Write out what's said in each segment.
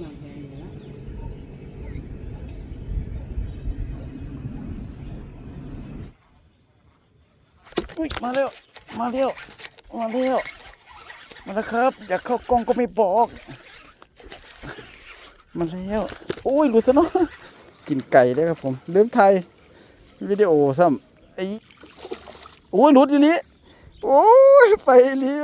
น้ำแห้งเลยนะอุ้ยมาเร็วมาเร็วมาเร็วมาแล้วครับ อยากเข้ากล้องก็ไม่บอกมาแล้วโอ้ยหลุดซะเนาะกินไก่ได้ครับผมลืมไทยวิดีโอซ้ำไอ้โอ้ยหลุดอย่างนี้โอ้ยไปอีหลี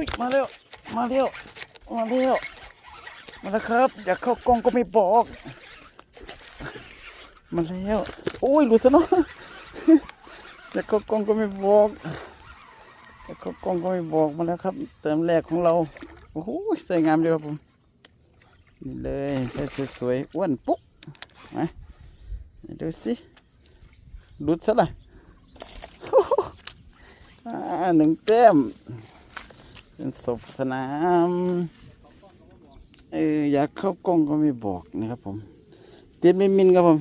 อุ้ยมาเร็วมาเร็วมาเร็วมาแล้วครับ อยากเข้ากล้องก็ไม่บอก มาแล้วโอ้ยหลุดซะเนาะอยากเข้ากล้องก็ไม่บอกอยากเข้ากล้องก็ไม่บอกมาแล้วครับ เติมแรกของเราโอ้โหใส่งามเลยครับผมนี่เลยใส่สวยๆอ้วนปุ๊กมาดูสิหลุดซะละอ่าหนึ่งแต้ม เป็นศพสนามเอออยากเข้ากล้องก็ไม่บอกนะครับผมติดไม่มินครับผม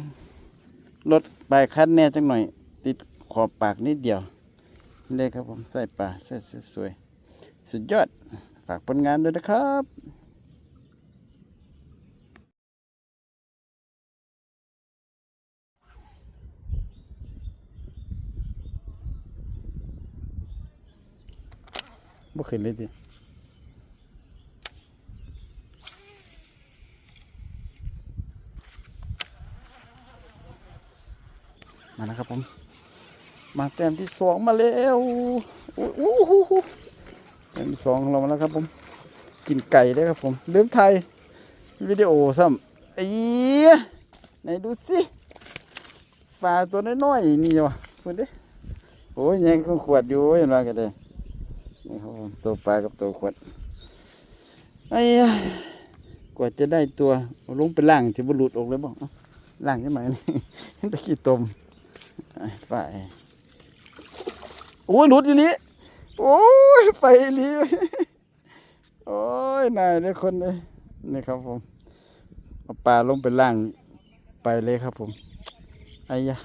รถปลายคัดแน่จังหน่อย ติดขอบปากนิดเดียวเลยครับผมใส่ปลาใส่สวยสุดยอด ฝากผลงานด้วยนะครับ บ่ขึ้นเลยดิมานะครับผม มาแต้มที่สองมาแล้วโอ้โหแต้มที่สองของเรามาแล้วครับผม กินไก่ได้ครับผมเลืมไทยวิดีโอซ้ำไอ้ไหนดูสิปลาตัวน้อยๆนี่วะคุณดิโอ้ยยังขวดอยู่เห็นว่ากันเลย นี่ครับผมตัวปลากับตัวขวดไอ้ยกว่าจะได้ตัวลงไปล่างที่บหลุดออกเลยบอกเอ้าล่างใช่ไหมนี่ตะกี้ตมไปโอ้ยหลุดอย่างนี้โอ้ยไปอีหลีโอ้ยนายเลยคนเลยนี่ครับผมเอาปลาลงไปล่างไปเลยครับผมไอ้ยะ